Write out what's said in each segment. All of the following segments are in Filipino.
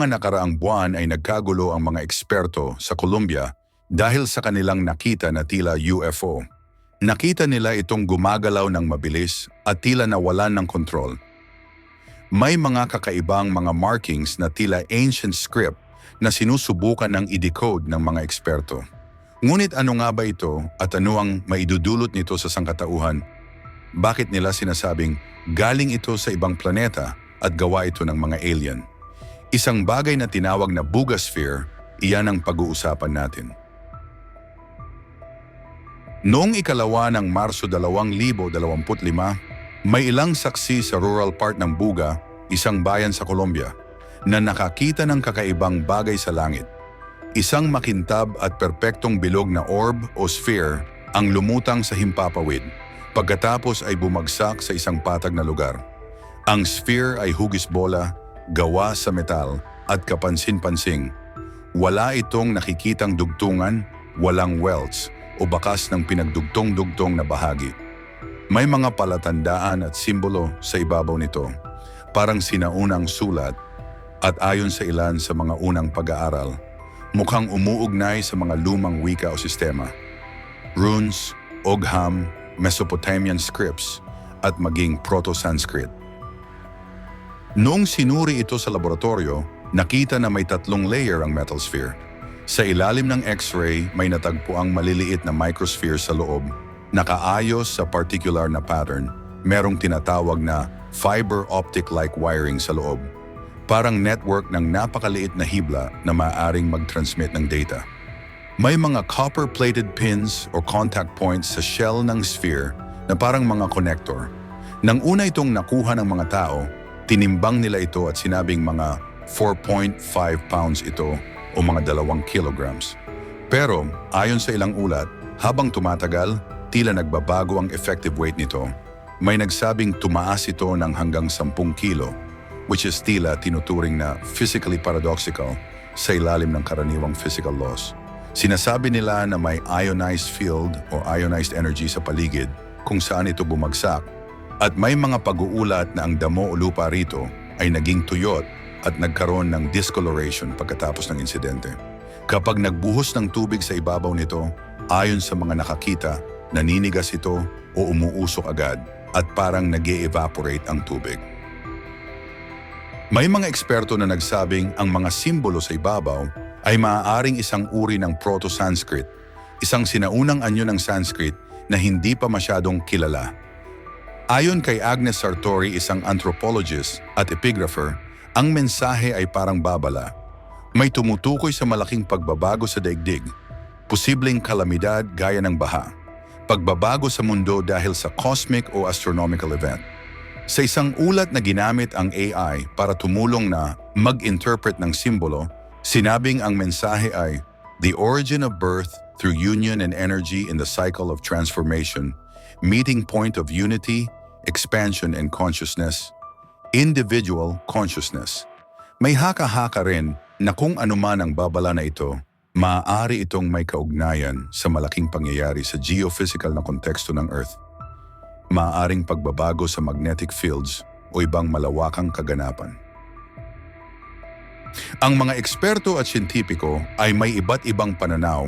mga nakaraang buwan ay nagkagulo ang mga eksperto sa Colombia dahil sa kanilang nakita na tila UFO. Nakita nila itong gumagalaw ng mabilis at tila nawalan ng kontrol. May mga kakaibang mga markings na tila ancient script na sinusubukan ng i-decode ng mga eksperto. Ngunit ano nga ba ito at ano ang maidudulot nito sa sangkatauhan? Bakit nila sinasabing galing ito sa ibang planeta at gawa ito ng mga alien? Isang bagay na tinawag na Bugasphere, iyan ang pag-uusapan natin. Noong ikalawa ng Marso 2025, may ilang saksi sa rural part ng Buga, isang bayan sa Colombia, na nakakita ng kakaibang bagay sa langit. Isang makintab at perpektong bilog na orb o sphere ang lumutang sa himpapawid, pagkatapos ay bumagsak sa isang patag na lugar. Ang sphere ay hugis bola, gawa sa metal at kapansin-pansing. Wala itong nakikitang dugtungan, walang welts o bakas ng pinagdugtong-dugtong na bahagi. May mga palatandaan at simbolo sa ibabaw nito, parang sinaunang sulat at ayon sa ilan sa mga unang pag-aaral, mukhang umuugnay sa mga lumang wika o sistema. Runes, Ogham, Mesopotamian scripts at maging Proto-Sanskrit. Noong sinuri ito sa laboratorio, nakita na may tatlong layer ang metal sphere. Sa ilalim ng X-ray, may natagpuang maliliit na microsphere sa loob, nakaayos sa particular na pattern, merong tinatawag na fiber optic-like wiring sa loob. Parang network ng napakaliit na hibla na maaaring mag-transmit ng data. May mga copper-plated pins o contact points sa shell ng sphere na parang mga connector. Nang una itong nakuha ng mga tao, tinimbang nila ito at sinabing mga 4.5 pounds ito o mga dalawang kilograms. Pero ayon sa ilang ulat, habang tumatagal, tila nagbabago ang effective weight nito. May nagsabing tumaas ito ng hanggang 10 kilo, which is tila tinuturing na physically paradoxical sa ilalim ng karaniwang physical laws. Sinasabi nila na may ionized field o ionized energy sa paligid kung saan ito bumagsak at may mga pag-uulat na ang damo o lupa rito ay naging tuyot at nagkaroon ng discoloration pagkatapos ng insidente. Kapag nagbuhos ng tubig sa ibabaw nito, ayon sa mga nakakita, naninigas ito o umuusok agad at parang nag evaporate ang tubig. May mga eksperto na nagsabing ang mga simbolo sa ibabaw ay maaaring isang uri ng Proto-Sanskrit, isang sinaunang anyo ng Sanskrit na hindi pa masyadong kilala. Ayon kay Agnes Sartori, isang anthropologist at epigrapher, ang mensahe ay parang babala. May tumutukoy sa malaking pagbabago sa daigdig, posibleng kalamidad gaya ng baha, pagbabago sa mundo dahil sa cosmic o astronomical event. Sa isang ulat na ginamit ang AI para tumulong na mag-interpret ng simbolo, sinabing ang mensahe ay the origin of birth through union and energy in the cycle of transformation, meeting point of unity, expansion and consciousness, individual consciousness. May haka-haka rin na kung anuman ang babala na ito, maaari itong may kaugnayan sa malaking pangyayari sa geophysical na konteksto ng Earth. Maaaring pagbabago sa magnetic fields o ibang malawakang kaganapan. Ang mga eksperto at siyentipiko ay may iba't ibang pananaw.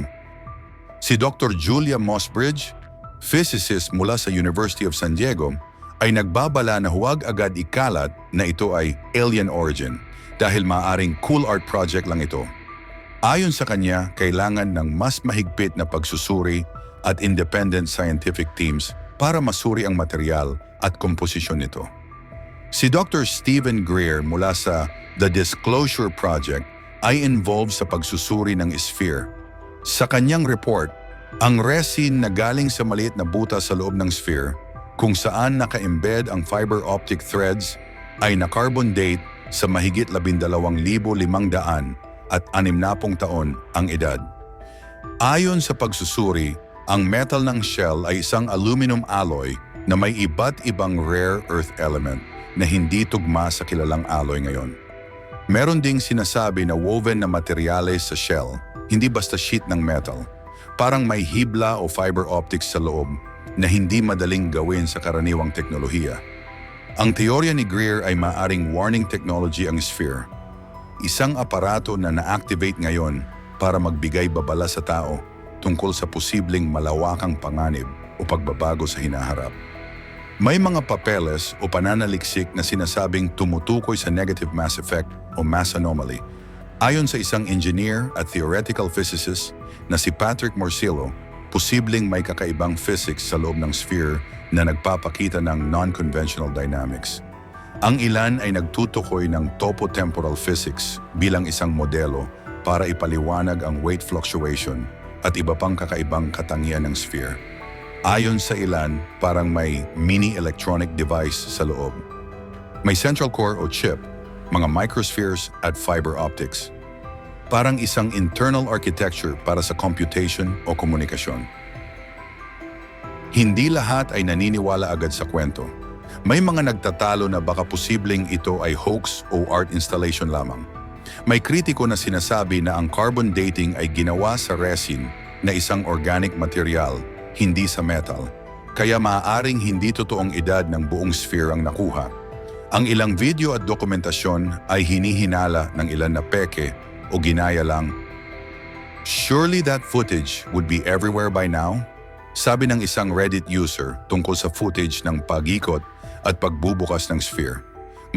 Si Dr. Julia Mossbridge, physicist mula sa University of San Diego, ay nagbabala na huwag agad ikalat na ito ay alien origin dahil maaring cool art project lang ito. Ayon sa kanya, kailangan ng mas mahigpit na pagsusuri at independent scientific teams para masuri ang material at komposisyon nito. Si Dr. Stephen Greer mula sa The Disclosure Project ay involved sa pagsusuri ng sphere. Sa kanyang report, ang resin na galing sa maliit na butas sa loob ng sphere kung saan naka-embed ang fiber optic threads ay na-carbon date sa mahigit 12,500 at 60 taon ang edad. Ayon sa pagsusuri, ang metal ng shell ay isang aluminum alloy na may iba't ibang rare earth element na hindi tugma sa kilalang alloy ngayon. Meron ding sinasabi na woven na materyales sa shell, hindi basta sheet ng metal. Parang may hibla o fiber optics sa loob na hindi madaling gawin sa karaniwang teknolohiya. Ang teorya ni Greer ay maaring warning technology ang sphere. isang aparato na na-activate ngayon para magbigay babala sa tao tungkol sa posibleng malawakang panganib o pagbabago sa hinaharap. May mga papeles o pananaliksik na sinasabing tumutukoy sa negative mass effect o mass anomaly. Ayon sa isang engineer at theoretical physicist na si Patrick Morsillo, posibleng may kakaibang physics sa loob ng sphere na nagpapakita ng non-conventional dynamics. Ang ilan ay nagtutukoy ng topotemporal physics bilang isang modelo para ipaliwanag ang weight fluctuation at iba pang kakaibang katangian ng sphere. Ayon sa ilan, parang may mini electronic device sa loob. May central core o chip, mga microspheres at fiber optics. Parang isang internal architecture para sa computation o komunikasyon. Hindi lahat ay naniniwala agad sa kwento. May mga nagtatalo na baka posibleng ito ay hoax o art installation lamang. May kritiko na sinasabi na ang carbon dating ay ginawa sa resin na isang organic material hindi sa metal. Kaya maaaring hindi totoong edad ng buong sphere ang nakuha. Ang ilang video at dokumentasyon ay hinihinala ng ilan na peke o ginaya lang. Surely that footage would be everywhere by now? Sabi ng isang Reddit user tungkol sa footage ng pagikot at pagbubukas ng sphere.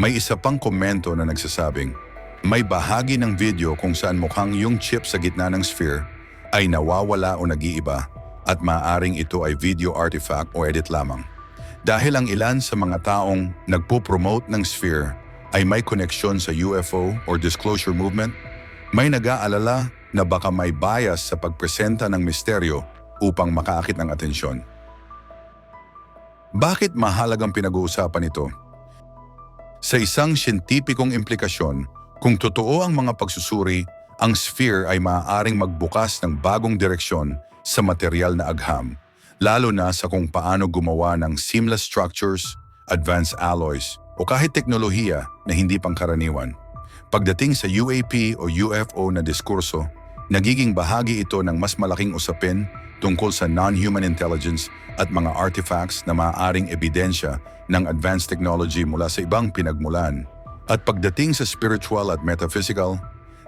May isa pang komento na nagsasabing, may bahagi ng video kung saan mukhang yung chip sa gitna ng sphere ay nawawala o nag-iiba at maaring ito ay video artifact o edit lamang. Dahil ang ilan sa mga taong nagpo-promote ng sphere ay may koneksyon sa UFO or disclosure movement, may nag-aalala na baka may bias sa pagpresenta ng misteryo upang makaakit ng atensyon. Bakit mahalagang pinag-uusapan ito? Sa isang siyentipikong implikasyon, kung totoo ang mga pagsusuri, ang sphere ay maaaring magbukas ng bagong direksyon sa material na agham, lalo na sa kung paano gumawa ng seamless structures, advanced alloys, o kahit teknolohiya na hindi pangkaraniwan. Pagdating sa UAP o UFO na diskurso, nagiging bahagi ito ng mas malaking usapin tungkol sa non-human intelligence at mga artifacts na maaaring ebidensya ng advanced technology mula sa ibang pinagmulan. At pagdating sa spiritual at metaphysical,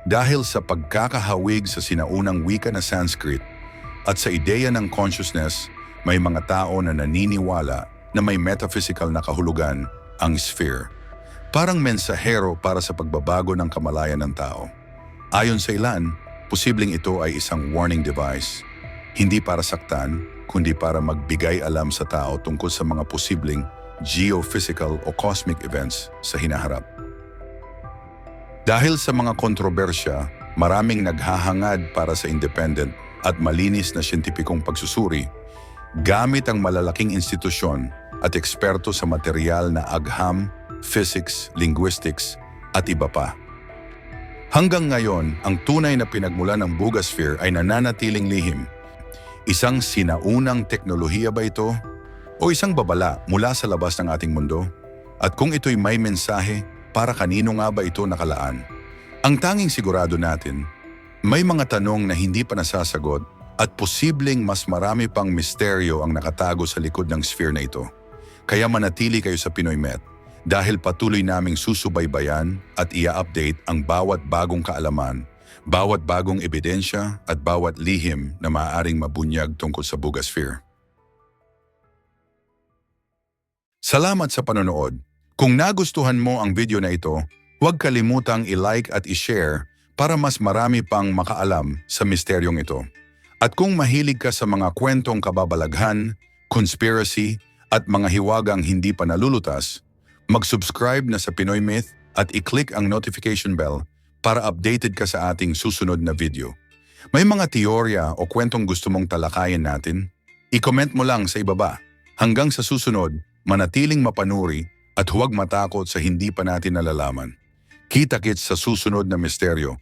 dahil sa pagkakahawig sa sinaunang wika na Sanskrit at sa ideya ng consciousness, may mga tao na naniniwala na may metaphysical na kahulugan ang sphere. Parang mensahero para sa pagbabago ng kamalayan ng tao. Ayon sa ilan, posibleng ito ay isang warning device. Hindi para saktan, kundi para magbigay alam sa tao tungkol sa mga posibleng geophysical o cosmic events sa hinaharap. Dahil sa mga kontrobersya, maraming naghahangad para sa independent at malinis na siyentipikong pagsusuri gamit ang malalaking institusyon at eksperto sa material na agham, physics, linguistics at iba pa. Hanggang ngayon, ang tunay na pinagmulan ng Bugasphere ay nananatiling lihim. Isang sinaunang teknolohiya ba ito? O isang babala mula sa labas ng ating mundo? At kung ito'y may mensahe, para kanino nga ba ito nakalaan? Ang tanging sigurado natin, may mga tanong na hindi pa nasasagot at posibleng mas marami pang misteryo ang nakatago sa likod ng sphere na ito. Kaya manatili kayo sa Pinoy Met dahil patuloy naming susubaybayan at ia-update ang bawat bagong kaalaman, bawat bagong ebidensya at bawat lihim na maaaring mabunyag tungkol sa Bugasphere. Salamat sa panonood. Kung nagustuhan mo ang video na ito, huwag kalimutang i-like at i-share para mas marami pang makaalam sa misteryong ito. At kung mahilig ka sa mga kwentong kababalaghan, conspiracy, at mga hiwagang hindi pa nalulutas, mag-subscribe na sa Pinoy Myth at i-click ang notification bell para updated ka sa ating susunod na video. May mga teorya o kwentong gusto mong talakayin natin? I-comment mo lang sa ibaba. Hanggang sa susunod, manatiling mapanuri at huwag matakot sa hindi pa natin nalalaman. Kita-kits sa susunod na misteryo